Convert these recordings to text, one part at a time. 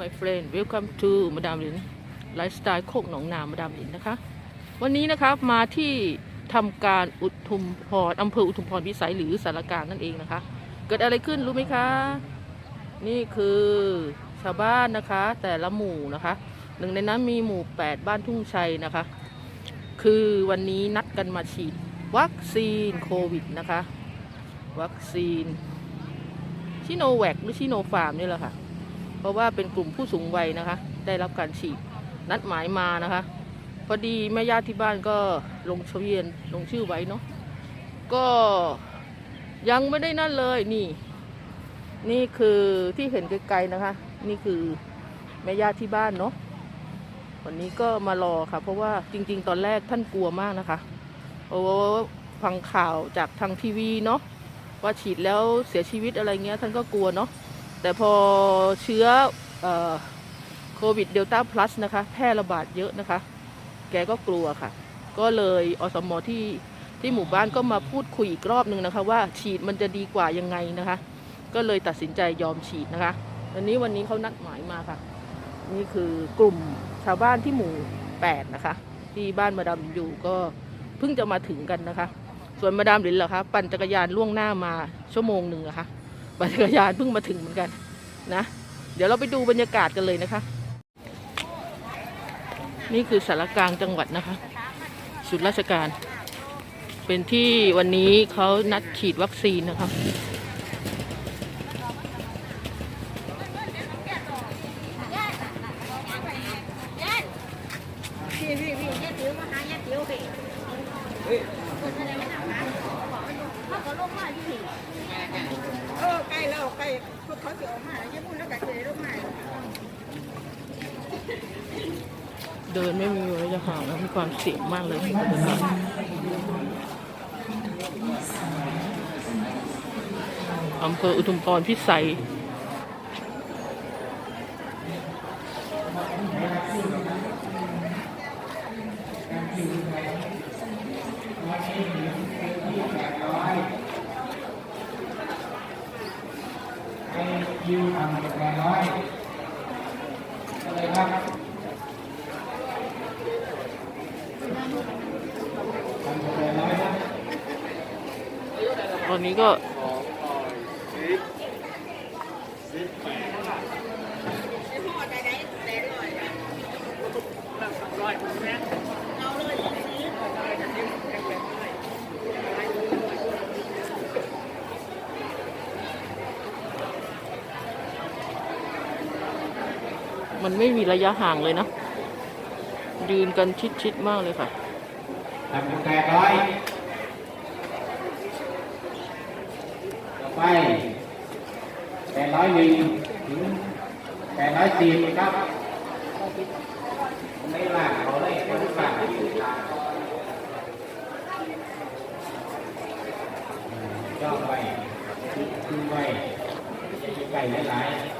my friend welcome to มาดามลินไลฟ์สไตล์โคกหนองนามาดามลินนะคะ วันนี้นะครับมาที่ทำการอุทุมพรอำเภออุทุมพรพิสัยหรือสารกางนั่นเองนะคะ เกิดอะไรขึ้นรู้ไหมคะ นี่คือชาวบ้านนะคะ แต่ละหมู่นะคะ หนึ่งในนั้นมีหมู่ 8 บ้านทุ่งชัยนะคะ คือวันนี้นัดกันมาฉีดวัคซีนโควิดนะคะ วัคซีนชิโนแวคหรือชิโนฟาร์มนี่แหละค่ะ เพราะว่าเป็นกลุ่มผู้สูงวัยนะคะ ได้รับการฉีดนัดหมายมานะคะ พอดีแม่ญาติที่บ้านก็ลงทะเบียนลงชื่อไว้เนาะก็ยังไม่ได้นั่นเลยนี่ นี่คือที่เห็นไกลๆนะคะ นี่คือแม่ญาติที่บ้านเนาะวันนี้ก็มารอค่ะ เพราะว่าจริง ๆ ตอนแรกท่านกลัวมากนะคะโอ้ฟังข่าวจากทางทีวีเนาะว่าฉีดแล้วเสียชีวิตอะไรเงี้ย ท่านก็กลัวเนาะ แต่พอเชื้ออโควิดเดลต้าพลัสนะคะ แพร่ระบาดเยอะนะคะ แกก็กลัวค่ะ ก็เลยอสมที่ที่หมู่บ้านก็มาพูดคุยอีกรอบหนึ่งนะคะ ว่าฉีดมันจะดีกว่ายังไงนะคะ ก็เลยตัดสินใจยอมฉีดนะคะวันนี้วันนี้เขานัดหมายมาค่ะ นี่คือกลุ่มชาวบ้านที่หมู่8นะคะ ที่บ้านมาดามอยู่ก็เพิ่งจะมาถึงกันนะคะ ส่วนมาดามหลินเหรอคะปั่นจักรยานล่วงหน้ามาชั่วโมงหนึ่งอะคะ ปั่นจักรยานเพิ่งมาถึงเหมือนกันนะ เดี๋ยวเราไปดูบรรยากาศกันเลยนะคะ นี่คือสารกลางจังหวัดนะคะศูนย์ราชการ เป็นที่วันนี้เขานัดฉีดวัคซีนนะคะ พวกเขาจะออกมาแล้วยังพูดแล้วก็จะลงมาเดินไม่มีระยะห่างนะมีความเสี่ยงมากเลยอำเภออุทุมพรพิสัย คิวทำแปดร้อยอะไรครับทำแปดร้อยครับตอนนี้ก็ มันไม่มีระยะห่างเลยนะ ยืนกันชิดๆมากเลยค่ะทำแปดร้อยต่อไปแปดร้อยหนึ่งถึงแปดร้อยสี่ครับไม่ลางเขาเลยไม่ลางย่อไปคือไปไก่หลายๆ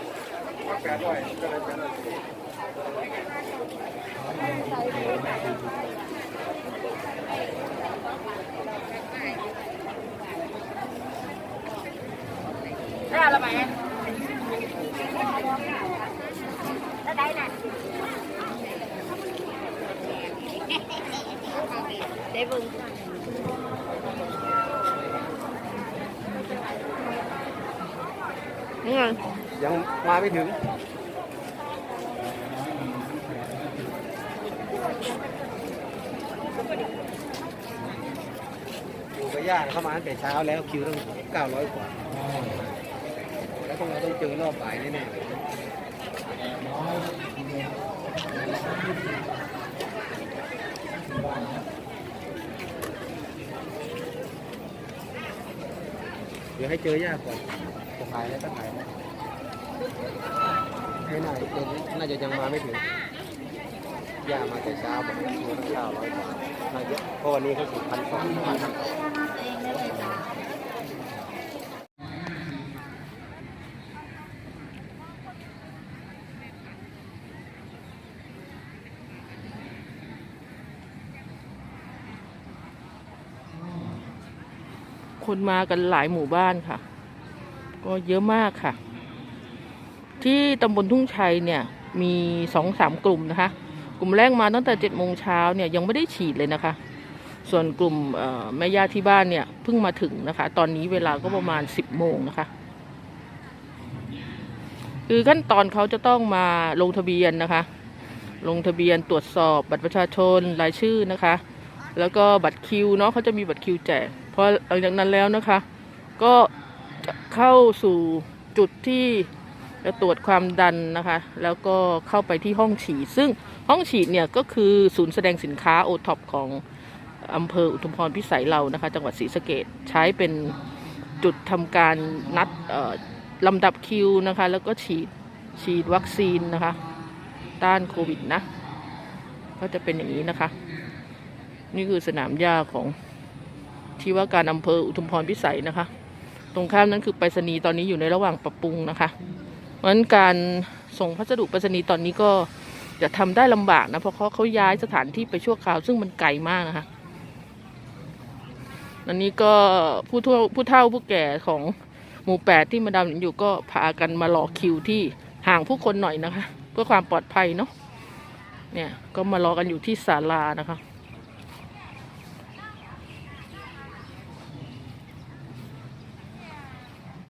ออกไม่แน่นอนแปดร้อ ยังมาไม่ถึง อยู่กับญาติเข้ามาตั้งแต่เช้าแล้วคิวตั้ง900กว่า แล้วพวกเราต้องเจอรอบบ่ายแน่ๆเลยเดี๋ยวให้เจอญาติก่อนจะถ่ายแล้วก็ถ่ายนะ ไม่น่าจะน่าจะยังมาไม่ถึงย่ามาแต่เช้าบอกคิวตั้ง900กว่าเยอะเพราะวันนี้เขาฉีดพันสองคนมากันหลายหมู่บ้านค่ะ ก็เยอะมากค่ะ ที่ตำบลทุ่งชัยเนี่ยมีสองสามกลุ่มนะคะ กลุ่มแรกมาตั้งแต่เจ็ดโมงเช้าเนี่ยยังไม่ได้ฉีดเลยนะคะ ส่วนกลุ่มแม่ย่าที่บ้านเนี่ยเพิ่งมาถึงนะคะ ตอนนี้เวลาก็ประมาณสิบโมงนะคะคือขั้นตอนเขาจะต้องมาลงทะเบียนนะคะ ลงทะเบียนตรวจสอบบัตรประชาชนรายชื่อนะคะ แล้วก็บัตรคิวเนาะเขาจะมีบัตรคิวแจกพอหลังจากนั้นแล้วนะคะ ก็จะเข้าสู่จุดที่ จะตรวจความดันนะคะ แล้วก็เข้าไปที่ห้องฉีดซึ่งห้องฉีดเนี่ยก็คือศูนย์แสดงสินค้าโอท็อปของอำเภออุทุมพรพิสัยเรานะคะ จังหวัดศรีสะเกดใช้เป็นจุดทำการนัดลำดับคิวนะคะ แล้วก็ฉีดฉีดวัคซีนนะคะ ต้านโควิดนะ ก็จะเป็นอย่างนี้นะคะ นี่คือสนามหญ้าของที่ว่าการอำเภออุทุมพรพิสัยนะคะ ตรงข้ามนั้นคือไปรษณีย์ตอนนี้อยู่ในระหว่างปรับปรุงนะคะ เพราะฉะนั้นการส่งพัสดุไปรษณีย์ตอนนี้ก็จะทำได้ลำบากนะเพราะเขาเขาย้ายสถานที่ไปชั่วคราว ซึ่งมันไกลมากนะคะอันนี้ก็ผู้เฒ่าผู้เฒ่าผู้แก่ของหมู่แปดที่มาดามอยู่ก็พากันมารอคิวที่ห่างผู้คนหน่อยนะคะ เพื่อความปลอดภัยเนาะเนี่ยก็มารอกันอยู่ที่ศาลานะคะ